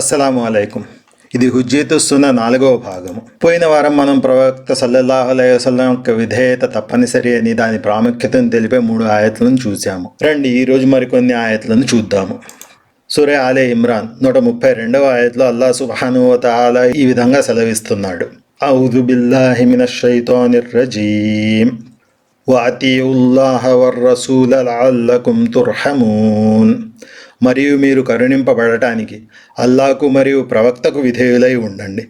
అస్సలాము అలైకుం ఇది హుజ్జీతుస్తున్న నాలుగవ భాగము. పోయిన వారం మనం ప్రవక్త సల్లల్లాహు అలైహి యొక్క విధేయత తప్పనిసరి అని దాని ప్రాముఖ్యతను తెలిపే మూడు ఆయతలను చూశాము. రండి ఈ రోజు మరికొన్ని ఆయతలను చూద్దాము. సూర్య ఆలే ఇమ్రాన్ నూట ముప్పై రెండవ ఆయతలో అల్లా సుబ్హాను తాలా ఈ విధంగా సెలవిస్తున్నాడు. ఔదు బిల్లాహి మినష్ షైతానిర్ రజీం వాతియుల్లాహ వర్-రసూల లఅల్లకుం తుర్హమూన్. మరియు మీరు కరుణింపబడటానికి అల్లాకు మరియు ప్రవక్తకు విధేయులై ఉండండి.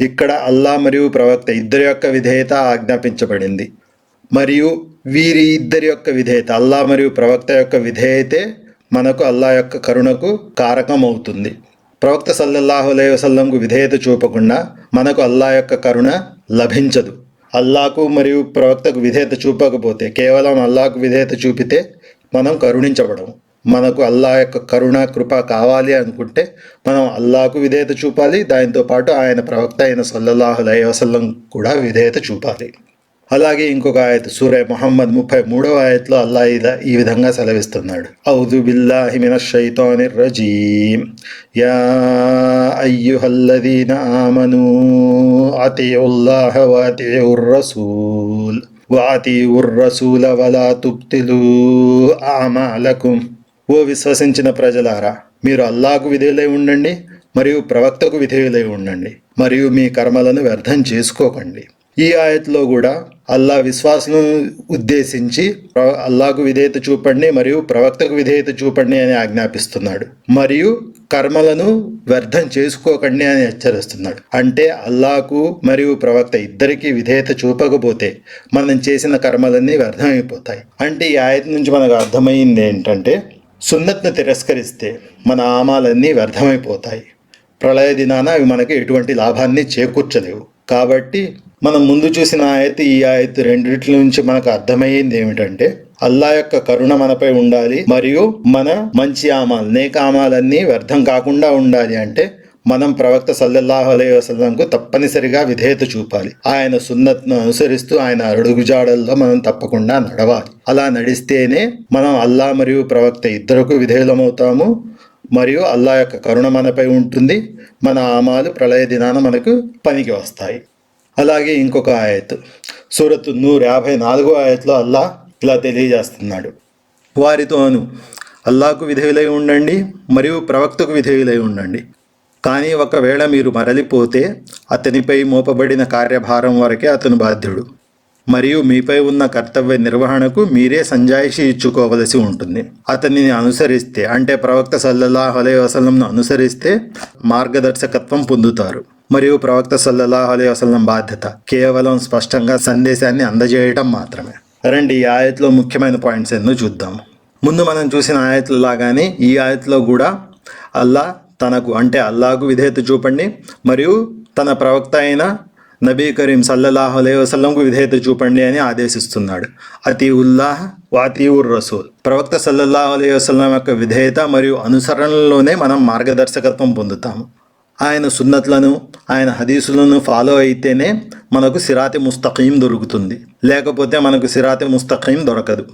ఇక్కడ అల్లా మరియు ప్రవక్త ఇద్దరి యొక్క విధేయత ఆజ్ఞాపించబడింది. మరియు వీరి ఇద్దరి యొక్క విధేయత అల్లా మరియు ప్రవక్త యొక్క విధేయతే మనకు అల్లా యొక్క కరుణకు కారకం అవుతుంది ప్రవక్త సల్లల్లాహు అలై వసల్లంకు విధేయత చూపకుండా మనకు అల్లా యొక్క కరుణ లభించదు. అల్లాకు మరియు ప్రవక్తకు విధేయత చూపకపోతే కేవలం అల్లాకు విధేయత చూపితే మనం కరుణించబడము. మనకు అల్లా యొక్క కరుణ కృప కావాలి అనుకుంటే మనం అల్లాకు విధేయత చూపాలి. దాంతో పాటు ఆయన ప్రవక్త అయిన సల్లల్లాహు అలైహి వసల్లం కూడా విధేయత చూపాలి. అలాగే ఇంకొక ఆయత సూర్య మొహమ్మద్ ముప్పై మూడవ ఆయత్లో అల్లా ఇలా ఈ విధంగా సెలవిస్తున్నాడు. ఔదు బిల్లాహి మినష్ షైతానిర్ రజీం యా అయ్యుహల్లదీన ఆమను అతియుల్లాహ వాతియుర్ రసూల్ వాతియుర్ రసూల వలా తుప్తిలు ఆమాలకుం. ఓ విశ్వసించిన ప్రజలారా మీరు అల్లాకు విధేయులై ఉండండి మరియు ప్రవక్తకు విధేయులై ఉండండి మరియు మీ కర్మలను వ్యర్థం చేసుకోకండి. ఈ ఆయత్లో కూడా అల్లా విశ్వాసులను ఉద్దేశించి అల్లాకు విధేయత చూపండి మరియు ప్రవక్తకు విధేయత చూపండి అని ఆజ్ఞాపిస్తున్నాడు. మరియు కర్మలను వ్యర్థం చేసుకోకండి అని హెచ్చరిస్తున్నాడు. అంటే అల్లాకు మరియు ప్రవక్త ఇద్దరికీ విధేయత చూపకపోతే మనం చేసిన కర్మలన్నీ వ్యర్థమైపోతాయి. అంటే ఈ ఆయత నుంచి మనకు అర్థమైంది ఏంటంటే సున్నత్ను తిరస్కరిస్తే మన ఆమాలన్నీ వ్యర్థమైపోతాయి. ప్రళయ దినాన అవి మనకి ఎటువంటి లాభాన్ని చేకూర్చలేవు. కాబట్టి మనం ముందు చూసిన ఆయత్ ఈ ఆయత రెండిట్ల నుంచి మనకు అర్థమయ్యింది ఏమిటంటే అల్లా యొక్క కరుణ మనపై ఉండాలి మరియు మన మంచి ఆమాలు నేక ఆమాలన్నీ వ్యర్థం కాకుండా ఉండాలి అంటే మనం ప్రవక్త సల్లల్లాహు అలై వసలంకు తప్పనిసరిగా విధేయత చూపాలి. ఆయన సున్నత్ను అనుసరిస్తూ ఆయన అడుగుజాడల్లో మనం తప్పకుండా నడవాలి. అలా నడిస్తేనే మనం అల్లా మరియు ప్రవక్త ఇద్దరకు విధేయులమవుతాము. మరియు అల్లా యొక్క కరుణ మనపై ఉంటుంది. మన ఆమాలు ప్రళయ దినాన మనకు పనికి వస్తాయి. అలాగే ఇంకొక ఆయత్. సూరత్ నూరు యాభై నాలుగో ఆయత్లో అల్లా ఇలా తెలియజేస్తున్నాడు. వారితోను అల్లాకు విధేయులై ఉండండి మరియు ప్రవక్తకు విధేయులై ఉండండి. కానీ ఒకవేళ మీరు మరలిపోతే అతనిపై మోపబడిన కార్యభారం వరకే అతను బాధ్యుడు. మరియు మీపై ఉన్న కర్తవ్య నిర్వహణకు మీరే సంజాయిషి ఇచ్చుకోవలసి ఉంటుంది. అతనిని అనుసరిస్తే అంటే ప్రవక్త సల్లల్లాహు అలై వసలంను అనుసరిస్తే మార్గదర్శకత్వం పొందుతారు. మరియు ప్రవక్త సల్లల్లాహు అలై వసలం బాధ్యత కేవలం స్పష్టంగా సందేశాన్ని అందజేయటం మాత్రమే. రండి ఈ ఆయత్లో ముఖ్యమైన పాయింట్స్ ఎన్నో చూద్దాం. ముందు మనం చూసిన ఆయత్లలాగానే ఈ ఆయత్లో కూడా అల్లా తనకు అంటే అల్లాకు విధేయత చూపండి. మరియు తన ప్రవక్త అయిన నబీ కరీం సల్లల్లాహు అలై వసల్లంకు విధేయత చూపండి అని ఆదేశిస్తున్నాడు. అతి ఉల్లాహ్ వాతీవుర్ రసూల్ ప్రవక్త సల్లల్లాహు అలై వసల్లం యొక్క విధేయత మరియు అనుసరణలోనే మనం మార్గదర్శకత్వం పొందుతాము. ఆయన సున్నత్లను ఆయన హదీసులను ఫాలో అయితేనే మనకు సిరాతి ముస్తఖీం దొరుకుతుంది. లేకపోతే మనకు సిరాతి ముస్తఖీం దొరకదు.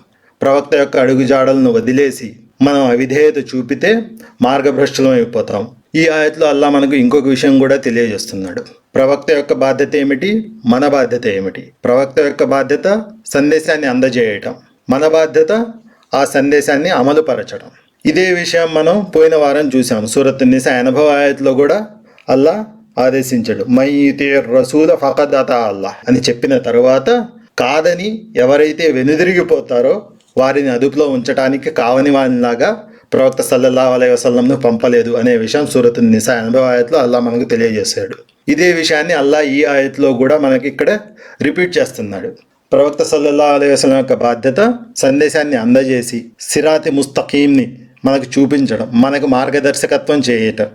ప్రవక్త యొక్క అడుగుజాడలను వదిలేసి మనం అవిధేయత చూపితే మార్గభ్రష్టులం అయిపోతాం. ఈ ఆయతలో అల్లా మనకు ఇంకొక విషయం కూడా తెలియజేస్తున్నాడు. ప్రవక్త యొక్క బాధ్యత ఏమిటి? మన బాధ్యత ఏమిటి? ప్రవక్త యొక్క బాధ్యత సందేశాన్ని అందజేయటం. మన బాధ్యత ఆ సందేశాన్ని అమలుపరచడం ఇదే విషయం మనం పోయిన వారం చూసాం సూరత్ నిస అనుభవ ఆయతలో కూడా అల్లా ఆదేశించాడు. మై రసూల ఫకదత అల్లా అని చెప్పిన తర్వాత కాదని ఎవరైతే వెనుదిరిగిపోతారో వారిని అదుపులో ఉంచటానికి కావని వారిలాగా ప్రవక్త సల్లల్లా అలై వసల్లంను పంపలేదు అనే విషయం సూరత్ నిసా ఎనభై ఆయతలో అల్లా మనకు తెలియజేశాడు. ఇదే విషయాన్ని అల్లా ఈ ఆయతలో కూడా మనకి ఇక్కడ రిపీట్ చేస్తున్నాడు. ప్రవక్త సల్లల్లా అలైహి యొక్క బాధ్యత సందేశాన్ని అందజేసి సిరాతి ముస్తకీంని మనకు చూపించడం మనకు మార్గదర్శకత్వం చేయటం.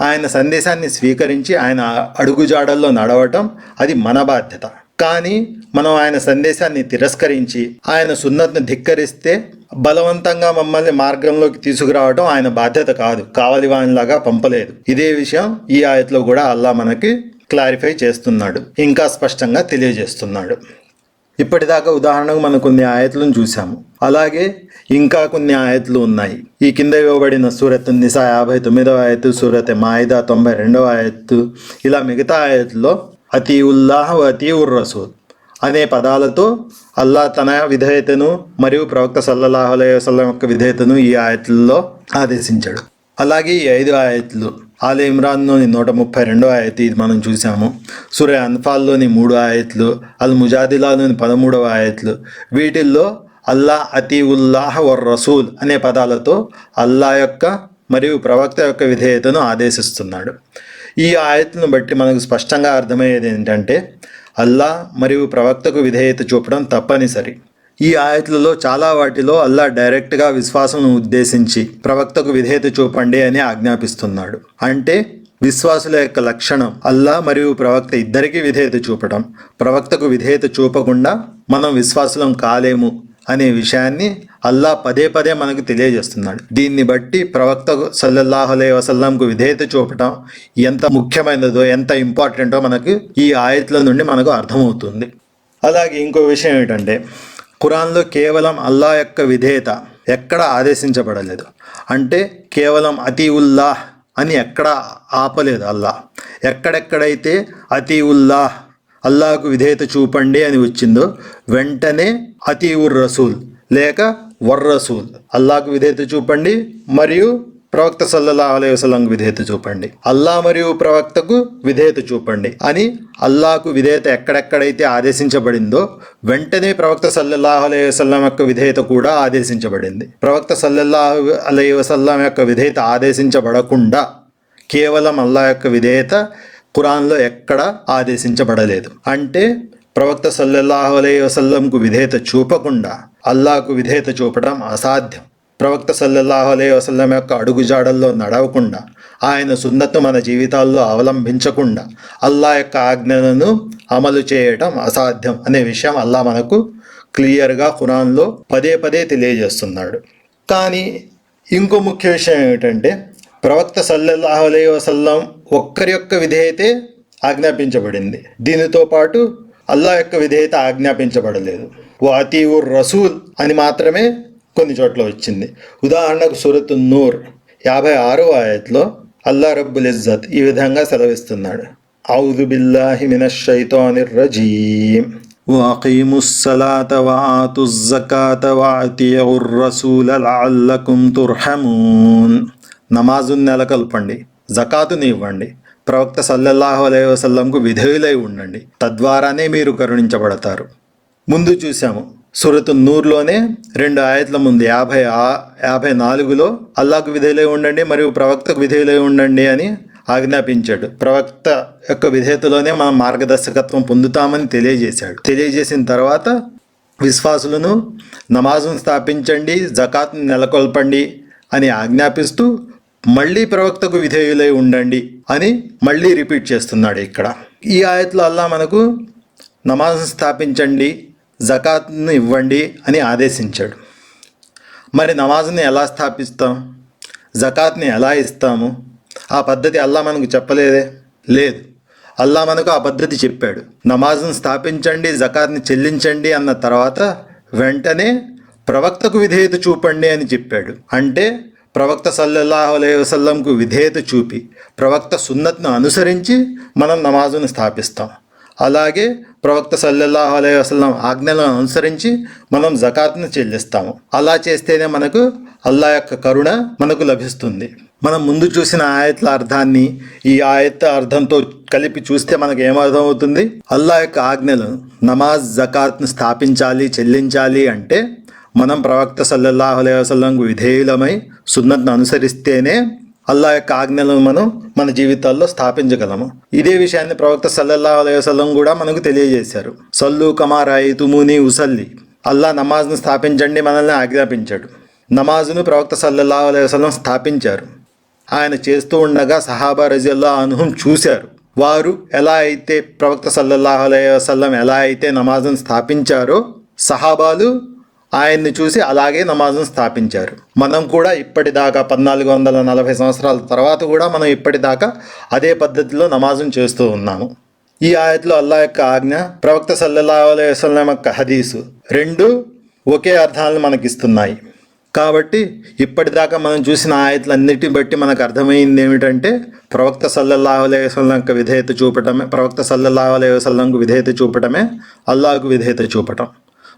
ఆయన సందేశాన్ని స్వీకరించి ఆయన అడుగుజాడల్లో నడవటం అది మన బాధ్యత. కానీ మనం ఆయన సందేశాన్ని తిరస్కరించి ఆయన సున్నత్ను ధిక్కరిస్తే బలవంతంగా మమ్మల్ని మార్గంలోకి తీసుకురావడం ఆయన బాధ్యత కాదు. కావలి వానిలాగా పంపలేదు. ఇదే విషయం ఈ ఆయతలో కూడా అల్లా మనకి క్లారిఫై చేస్తున్నాడు. ఇంకా స్పష్టంగా తెలియజేస్తున్నాడు. ఇప్పటిదాకా ఉదాహరణకు మనం కొన్ని ఆయతలను చూసాము అలాగే ఇంకా కొన్ని ఆయతలు ఉన్నాయి. ఈ కింద ఇవ్వబడిన సూరత్ నిసా యాభై తొమ్మిదవ ఆయతు సూరత్ మాయిదా తొంభై రెండవ ఆయత్తు ఇలా మిగతా ఆయతుల్లో అతి ఉల్లాహ్ అతి ఉర్ రసూల్. అనే పదాలతో అల్లా తన విధేయతను మరియు ప్రవక్త సల్లల్లాహు అలైహి యొక్క విధేయతను ఈ ఆయతుల్లో ఆదేశించాడు. అలాగే ఈ ఐదు ఆయతులు ఆలే ఇమ్రాన్లోని నూట ముప్పై రెండో ఆయత ఇది మనం చూసాము సూర్య అన్ఫాల్లోని మూడు ఆయతులు అల్ ముజాదిలాలోని పదమూడవ ఆయతులు వీటిల్లో అల్లా అతి ఉల్లాహ్ వర్ రసూల్ అనే పదాలతో అల్లా యొక్క మరియు ప్రవక్త యొక్క విధేయతను ఆదేశిస్తున్నాడు. ఈ ఆయతను బట్టి మనకు స్పష్టంగా అర్థమయ్యేది ఏంటంటే అల్లా మరియు ప్రవక్తకు విధేయత చూపడం తప్పనిసరి. ఈ ఆయతులలో చాలా వాటిలో అల్లా డైరెక్ట్గా విశ్వాసం ఉద్దేశించి ప్రవక్తకు విధేయత చూపండి అని ఆజ్ఞాపిస్తున్నాడు. అంటే విశ్వాసుల యొక్క లక్షణం అల్లా మరియు ప్రవక్త ఇద్దరికీ విధేయత చూపడం. ప్రవక్తకు విధేయత చూపకుండా మనం విశ్వాసులం కాలేము అనే విషయాన్ని అల్లా పదే పదే మనకు తెలియజేస్తున్నాడు. దీన్ని బట్టి ప్రవక్త సల్లల్లాహులే వసల్లంకు విధేయత చూపటం ఎంత ముఖ్యమైనదో ఎంత ఇంపార్టెంటో మనకు ఈ ఆయతుల నుండి మనకు అర్థమవుతుంది. అలాగే ఇంకో విషయం ఏంటంటే ఖురాన్లో కేవలం అల్లా యొక్క విధేయత ఎక్కడ ఆదేశించబడలేదు. అంటే కేవలం అతి ఉల్లాహ్ అని ఎక్కడ ఆపలేదు అల్లా. ఎక్కడెక్కడైతే అతి ఉల్లాహ్ అల్లాకు విధేయత చూపండి అని వచ్చిందో వెంటనే అతి ఉర్ రసూల్ లేక వర్ రసూల్. అల్లాకు విధేయత చూపండి మరియు ప్రవక్త సల్లల్లా అలై వసల్లంకు విధేయత చూపండి. అల్లా మరియు ప్రవక్తకు విధేయత చూపండి అని అల్లాకు విధేయత ఎక్కడెక్కడైతే ఆదేశించబడిందో వెంటనే ప్రవక్త సల్లల్లాహు అలై వసల్లం యొక్క విధేయత కూడా ఆదేశించబడింది. ప్రవక్త సల్లల్లాహు అలై వసల్లం యొక్క విధేయత ఆదేశించబడకుండా కేవలం అల్లా యొక్క విధేయత ఖురాన్లో ఎక్కడ ఆదేశించబడలేదు. అంటే ప్రవక్త సల్లల్లాహు అలై వసల్లంకు విధేయత చూపకుండా అల్లాకు విధేయత చూపడం అసాధ్యం. ప్రవక్త సల్లల్లాహు అలై వసల్లం యొక్క అడుగుజాడల్లో నడవకుండా ఆయన సున్నతు మన జీవితాల్లో అవలంబించకుండా అల్లా యొక్క ఆజ్ఞలను అమలు చేయటం అసాధ్యం అనే విషయం అల్లా మనకు క్లియర్గా ఖురాన్లో పదే పదే తెలియజేస్తున్నాడు. కానీ ఇంకో ముఖ్య విషయం ఏమిటంటే ప్రవక్త సల్లల్లాహు అలై వసల్లం ఒక్కరి యొక్క విధేయతే ఆజ్ఞాపించబడింది. దీనితో పాటు అల్లా యొక్క విధేయత ఆజ్ఞాపించబడలేదు వాతి ఉర్ రసూల్ అని మాత్రమే కొన్ని చోట్ల వచ్చింది ఉదాహరణకు సురత్ నూర్ యాభై ఆరో ఆయత్లో అల్లా రబ్బుల్ ఇజ్జత్ ఈ విధంగా సెలవిస్తున్నాడు ఔదు బిల్లాహి మినష్ షైతానిర్ రజీం وأقيموا الصلاة وآتوا الزكاة وأطيعوا الرسول لعلكم ترحمون నమాజును నెలకొల్పండి జకాతుని ఇవ్వండి ప్రవక్త సల్లల్లాహు అలై వసల్లంకు విధేయులై ఉండండి. తద్వారానే మీరు కరుణించబడతారు. ముందు చూశాము సురతు నూర్లోనే రెండు ఆయతల ముందు యాభై ఆ యాభై నాలుగులో అల్లాకు విధేయులై ఉండండి మరియు ప్రవక్తకు విధేయులై ఉండండి అని ఆజ్ఞాపించాడు. ప్రవక్త యొక్క విధేయతలోనే మనం మార్గదర్శకత్వం పొందుతామని తెలియజేశాడు. తెలియజేసిన తర్వాత విశ్వాసులను నమాజును స్థాపించండి జకాత్ను నెలకొల్పండి అని ఆజ్ఞాపిస్తూ మళ్ళీ ప్రవక్తకు విధేయులై ఉండండి అని మళ్ళీ రిపీట్ చేస్తున్నాడు ఇక్కడ. ఈ ఆయత్లో అల్లా మనకు నమాజ్ స్థాపించండి జకాత్ను ఇవ్వండి అని ఆదేశించాడు. మరి నమాజ్ని ఎలా స్థాపిస్తాం? జకాత్ని ఎలా ఇస్తాము? ఆ పద్ధతి అల్లా మనకు చెప్పలేదే? లేదు. అల్లా మనకు ఆ పద్ధతి చెప్పాడు. నమాజ్ను స్థాపించండి జకాత్ని చెల్లించండి అన్న తర్వాత వెంటనే ప్రవక్తకు విధేయత చూపండి అని చెప్పాడు. అంటే ప్రవక్త సల్లల్లాహు అలై వసల్లంకు విధేయత చూపి ప్రవక్త సున్నత్ను అనుసరించి మనం నమాజును స్థాపిస్తాం. అలాగే ప్రవక్త సల్లల్లాహు అలై వసల్లం ఆజ్ఞలను అనుసరించి మనం జకాత్ను చెల్లిస్తాము. అలా చేస్తేనే మనకు అల్లా యొక్క కరుణ మనకు లభిస్తుంది. మనం ముందు చూసిన ఆయత్ల అర్థాన్ని ఈ ఆయత్త అర్థంతో కలిపి చూస్తే మనకు ఏమర్థం అవుతుంది అల్లా యొక్క ఆజ్ఞలు నమాజ్ జకాత్ను స్థాపించాలి చెల్లించాలి అంటే మనం ప్రవక్త సల్లల్లాహు అలైహి వసల్లంకు విధేయులమై సున్నత్ను అనుసరిస్తేనే అల్లా యొక్క ఆజ్ఞలను మనం మన జీవితాల్లో స్థాపించగలము. ఇదే విషయాన్ని ప్రవక్త సల్లల్లాహు అలైహి వసల్లం కూడా మనకు తెలియజేశారు. సల్లు కమారాయి తుముని ఉసల్లి. అల్లా నమాజ్ను స్థాపించండి మనల్ని ఆజ్ఞాపించాడు. నమాజును ప్రవక్త సల్లల్లాహు అలైహి వసల్లం స్థాపించారు. ఆయన చేస్తూ ఉండగా సహాబా రజిల్లా అనుహం చూశారు. వారు ఎలా అయితే ప్రవక్త సల్లల్లాహు అలైహి వసల్లం ఎలా అయితే నమాజ్ను స్థాపించారో సహాబాలు ఆయన్ని చూసి అలాగే నమాజును స్థాపించారు. మనం కూడా ఇప్పటిదాకా పద్నాలుగు వందల నలభై సంవత్సరాల తర్వాత కూడా మనం ఇప్పటిదాకా అదే పద్ధతిలో నమాజును చేస్తూ ఉన్నాము. ఈ ఆయతలో అల్లా యొక్క ఆజ్ఞ ప్రవక్త సల్లల్లా అలైవసం యొక్క హదీసు రెండు ఒకే అర్థాలను మనకిస్తున్నాయి. కాబట్టి ఇప్పటిదాకా మనం చూసిన ఆయతలన్నిటిని బట్టి మనకు అర్థమైంది ఏమిటంటే ప్రవక్త సల్లల్లాహు అలై వసలం యొక్క విధేయత చూపటమే ప్రవక్త సల్లల్లాహు అలై వసలంకు విధేయత చూపటమే అల్లాహకు విధేయత చూపటం.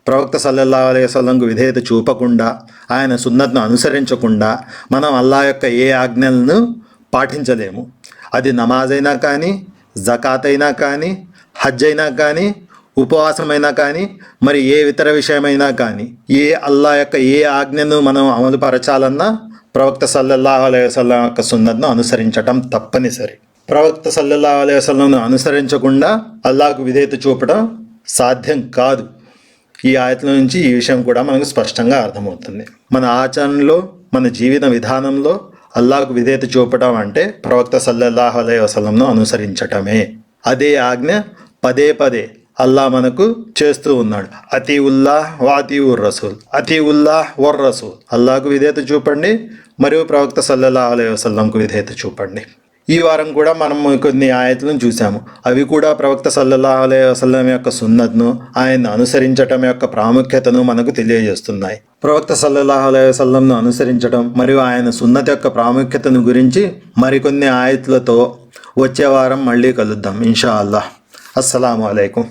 ప్రవక్త సల్లల్లా అలైవలంకు విధేయత చూపకుండా ఆయన సున్నత్ను అనుసరించకుండా మనం అల్లా యొక్క ఏ ఆజ్ఞలను పాటించలేము. అది నమాజ్ అయినా కానీ జకాత్ అయినా కానీ హజ్ అయినా కానీ ఉపవాసమైనా కానీ మరి ఏ ఇతర విషయమైనా కానీ ఏ అల్లా యొక్క ఏ ఆజ్ఞను మనం అమలు పరచాలన్నా ప్రవక్త సల్లల్లాహు అలైవలం యొక్క సున్నత్ను అనుసరించటం తప్పనిసరి. ప్రవక్త సల్లల్లాహు అలైవలంను అనుసరించకుండా అల్లాకు విధేయత చూపడం సాధ్యం కాదు. ఈ ఆయతల నుంచి ఈ విషయం కూడా మనకు స్పష్టంగా అర్థమవుతుంది. మన ఆచరణలో మన జీవిత విధానంలో అల్లాహకు విధేయత చూపడం అంటే ప్రవక్త సల్లల్లాహు అలై వసలంను అనుసరించటమే. అదే ఆజ్ఞ పదే పదే అల్లా మనకు చేస్తూ ఉన్నాడు. అతి ఉల్లాహ్ వాతి ఉర్ రసూల్. అతి ఉల్లాహ్ వర్ రసూల్. అల్లాకు విధేయత చూపండి మరియు ప్రవక్త సల్లల్లాహు అలై వసల్లంకు విధేయత చూపండి. ఈ వారం కూడా మనం కొన్ని ఆయతలను చూసాము అవి కూడా ప్రవక్త సల్లల్లాహు అలైహి వసల్లం యొక్క సున్నత్ను ఆయన అనుసరించటం యొక్క ప్రాముఖ్యతను మనకు తెలియజేస్తున్నాయి. ప్రవక్త సల్లల్లాహు అలైహి వసల్లంను అనుసరించడం మరియు ఆయన సున్నత యొక్క ప్రాముఖ్యతను గురించి మరికొన్ని ఆయతులతో వచ్చే వారం మళ్ళీ కలుద్దాం. ఇన్షా అల్లాహ్ అస్సలాము అలైకుం.